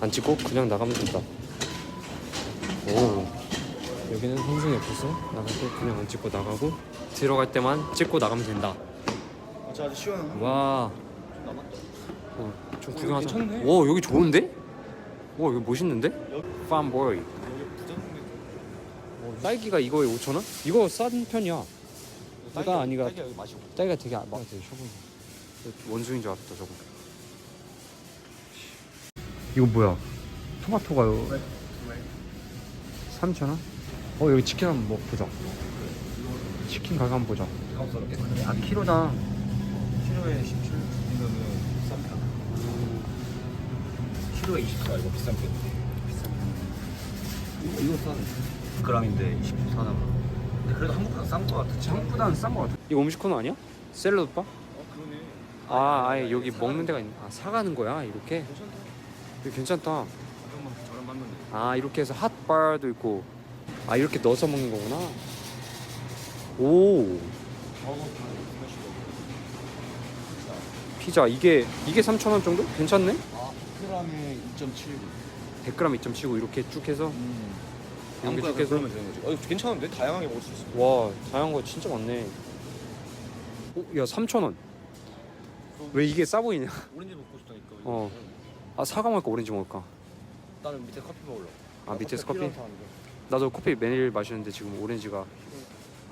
안 찍고 그냥 나가면 된다. 오. 여기는 홍승의 부스. 나갈 때 그냥 안 찍고 나가고 들어갈 때만 찍고 나가면 된다. 자 아주 시원한 와. 남았다 어, 좀 구경하자. 괜찮네. 오 여기 좋은데? 오 여기 멋있는데? 팜보이. 딸기가 이거에 5천 원? 이거 싼 편이야. 딸기가 아니가 딸기가 여기 맛이 없어 딸기가 되게 막 되게. 원숭인 줄 알았다 저거. 이거 뭐야? 토마토가요. 왜? 3천 원? 어 여기 치킨 한번 먹 보자. 치킨 가격 한번 보자. 아 키로당. 키로에 17이면은 비싼 편 키로에 20가 이거 비싼 편 비싼 편 이거 싸네 100g인데 24나 근데 그래도 한국보다 싼거 같아 한국보다는 싼 거 같아. 이거 음식 코너 아니야? 샐러드 바? 어 그러네 아 아예 여기 먹는 데가 있네. 아 사가는 거야 이렇게? 괜찮다 이거 괜찮다. 맞는데. 아 이렇게 해서 핫바도 있고. 아 이렇게 넣어서 먹는 거구나. 오. 피자. 이게 이게 3,000원 정도? 괜찮네? 아 100g에 2.7 100g 2.7고 이렇게 쭉 해서? 음. 이렇게 쭉 해서? 그러면 되는 거지. 어 괜찮은데? 다양하게 먹을 수 있어. 와 다양한 거 진짜 많네. 오, 야 3,000원. 왜 이게 싸 보이냐? 오렌지 먹고 싶다니까 어. 아 사과 먹을까 오렌지 먹을까? 나는 밑에 커피 먹을래 아 밑에서 커피? 필요한 사람인데. 나도 커피 매일 마시는데 지금 오렌지가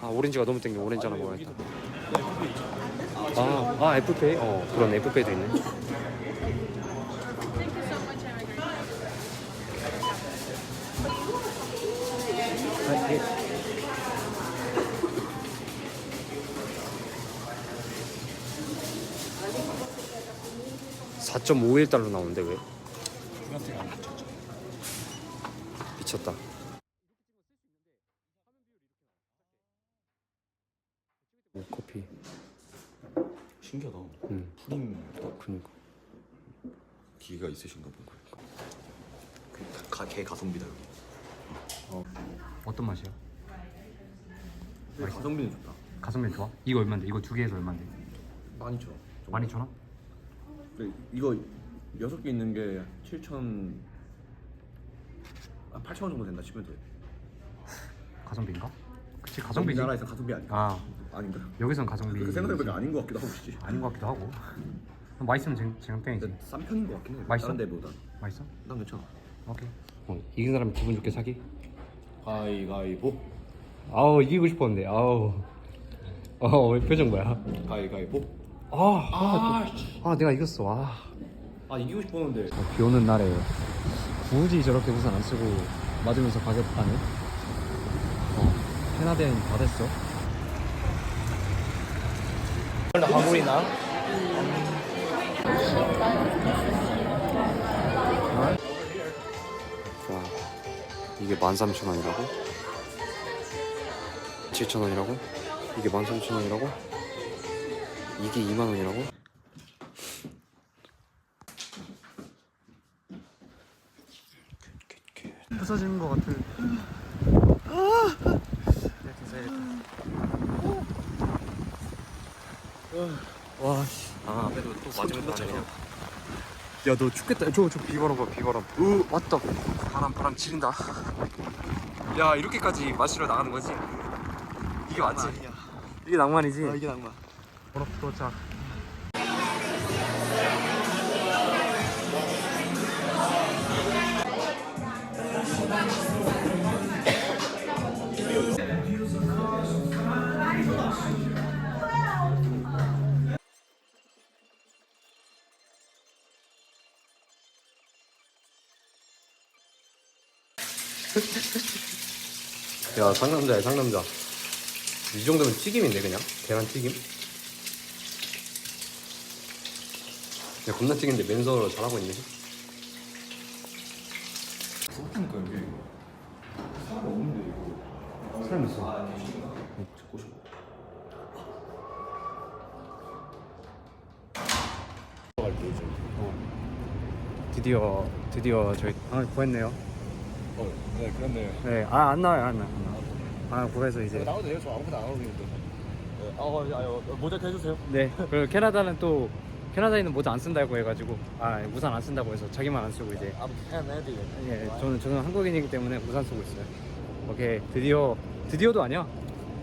아 오렌지가 너무 땡겨. 오렌지 하나 아니, 먹어야겠다. 여기도 네 아, 아 애플페이? 어 그런 애플페이도 있네 4.51달러 나오는데 왜? 미쳤다 오, 커피 신기하다 응 프림 그니까 기가 있으신가 보다 가, 개 가성비다 여기 어떤 맛이야? 가성비는 좋다 가성비 좋아? 이거 얼만데? 이거 두 개에서 얼만데? 많이 줘 12,000원? 네, 이거 여섯 개 있는 게 7천 아 8천 원 정도 된다 치면 돼. 가성비인가? 그치 가성비 가성비지. 나라에서 가성비 아니야. 아. 아닌가? 여기선 가성비. 그렇게 생각해보니까 아닌 것 같기도 하고 그치? 아닌 것 같기도 하고. 맛있으면 쟁, 쟁땡이지. 근데 싼 편인 것 같긴 해. 맛있어? 다른 데보다. 맛있어? 난 괜찮아. 오케이. 어, 이긴 사람 기분 좋게 사기? 가위가위보. 아우 이기고 싶었는데. 아우. 어왜 표정 뭐야? 가위가위보 아, 아, 아, 아 내가 이겼어 아. 아 이기고 싶었는데 어, 비 오는 날에 굳이 저렇게 우산 안 쓰고 맞으면서 가겠다네 어, 캐나다인 다 됐어 화물이나 와 이게 13,000원이라고? 7,000원이라고? 이게 13,000원이라고? 이게 2만 원이라고? 부서지는 것 같아 와, 씨. 아 앞에도 또 맞으면 또 그냥 야, 너 죽겠다. 저, 저 비바람 봐, 비바람. 으, 왔다. 바람, 바람 지린다. 야, 이렇게까지 마시러 나가는 거지? 이게 맞지? 이게 낭만이지? 아 이게 낭만 버럭 도착. 야 상남자야 상남자. 이 정도면 튀김인데 그냥? 계란 튀김 야 겁나 튀긴데 맨손으로 잘하고 있네. 그러니까 여기 사람 없는데 이거. 사람 있어. 듣고 싶어 드디어 드디어 저희 아 구했네요. 어 네 그렇네요. 네 아 안 나와요 안 나와요 아 구해서 이제. 나와도 돼요? 저 아무것도 안 하고 있는데. 어, 아, 아, 아, 모자이크 해주세요. 네 그리고 캐나다는 또 캐나다에는 모자 안 쓴다고 해가지고 아 우산 안 쓴다고 해서 자기만 안 쓰고 이제 I'm Canadian. 예 저는 저는 한국인이기 때문에 우산 쓰고 있어요. 오케이 드디어 드디어도 아니야.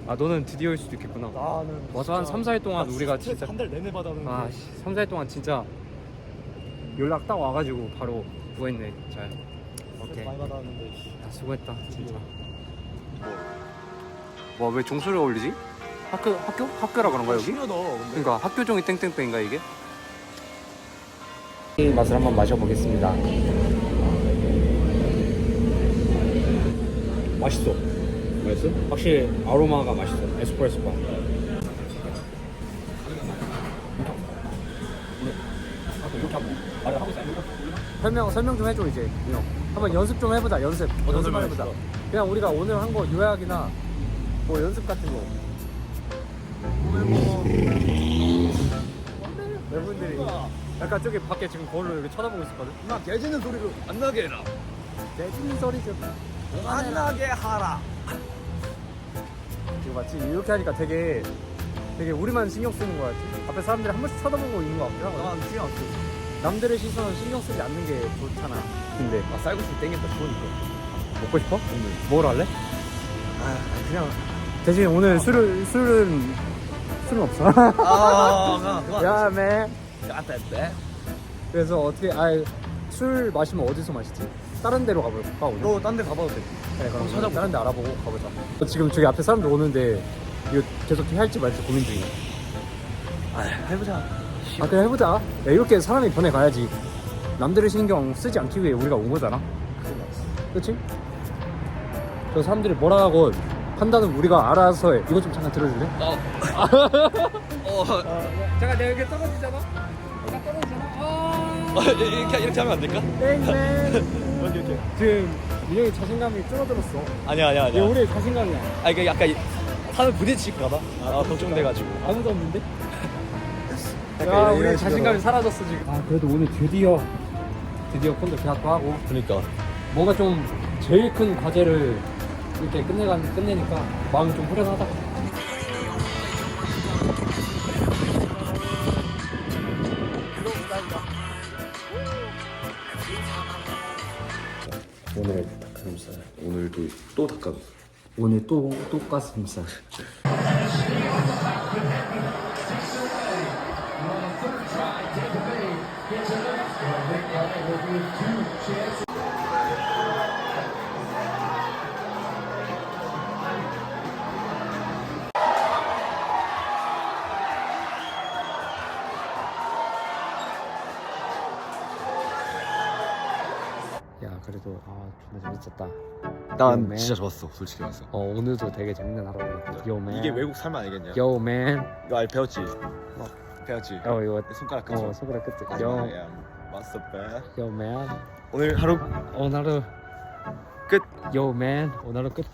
아 너는 드디어일 수도 있겠구나. 나는 와서 한 3, 4일 동안 우리가 진짜 한달 내내 받았는데. 아 3, 4일 동안 진짜 연락 딱 와가지고 바로 구했네 잘. 오케이. 많이 받았는데. 야, 수고했다 진짜. 와 왜 종소리가 울리지? 학교 학교 학교라 그런 거야 여기? 신기하다. 근데. 그러니까 학교 종이 땡땡땡인가 이게? 이 맛을 한번 마셔보겠습니다. 맛있어. 맛있어? 확실히 아로마가 맛있어. 에스프레소 바. 설명 설명 좀 해줘 이제 이 형. 한번 연습 좀 해보자 연습. 연습 설명 해보자. 했어? 그냥 우리가 오늘 한 거 요약이나 뭐 연습 같은 거. 여러분들이 약간 저기 밖에 지금 거울로 이렇게 쳐다보고 있었거든. 나 깨지는 소리를 안 나게 해라. 내진 소리 좀. 안 나게 하라. 이거 맞지? 이렇게 하니까 되게 되게 우리만 신경 쓰는 거 같지? 앞에 사람들이 한 번씩 쳐다보고 있는 거 같긴 하거든. 난 신경 안 써. 남들의 시선은 신경 쓰지 않는 게 좋잖아. 근데 아 쌀국수 땡겼다 좋으니까. 먹고 싶어? 뭘 할래? 아 그냥 대신 오늘 술을 술은 술은 없어. 아, 그만. 야, 매. 야, 그래서 어떻게 아술 마시면 어디서 마시지? 다른 데로 가볼까 오늘? 너 딴 데 가봐도 돼. 그래 그럼 찾아보자. 다른 데 알아보고 가보자 지금 저기 앞에 사람들 오는데 이거 계속 할지 말지 고민 중이야 아, 해보자. 아 그래 해보자 야, 이렇게 사람이 변해가야지 남들의 신경 쓰지 않기 위해 우리가 온 거잖아 그치? 저 사람들이 뭐라 하건 판단은 우리가 알아서 해 이거 좀 잠깐 들어줄래? 어. 어. 잠깐 내가 여기 떨어지잖아 아 이렇게 이렇게 하면 안 될까? 땡맨 이렇게 이렇게. 지금 민영이 자신감이 줄어들었어 아니야 아니야 이게 우리의 자신감이야 아 이게 약간 산을 부딪힐까봐. 아 걱정돼가지고. 아무도 없는데? 약간 야, 이런 우리. 자신감이 사라졌어 지금. 아, 그래도 오늘 드디어 드디어 콘도 계약도 하고 그러니까. 뭔가 좀 제일 큰 과제를 이렇게 끝내가 끝내니까 마음이 좀 후련하다. 오늘의 닭가슴살. 오늘도 또 닭가슴살. 오늘 또 똑가슴살. 그래도 아 존나 재밌었다. 난 맨. 진짜 좋았어 솔직히 말해서. 어 오늘도 되게 재밌는 하루네. 요맨. 이게 외국 삶 아니겠냐? 요맨. 이거 알 배웠지? 배웠지? 어 이거 내 손가락 어 끝. 손가락 끝에. 아, 요 야, 왔어 빼. 요맨. 오늘 하루 오늘 하루 끝. 요맨 오늘 하루 끝.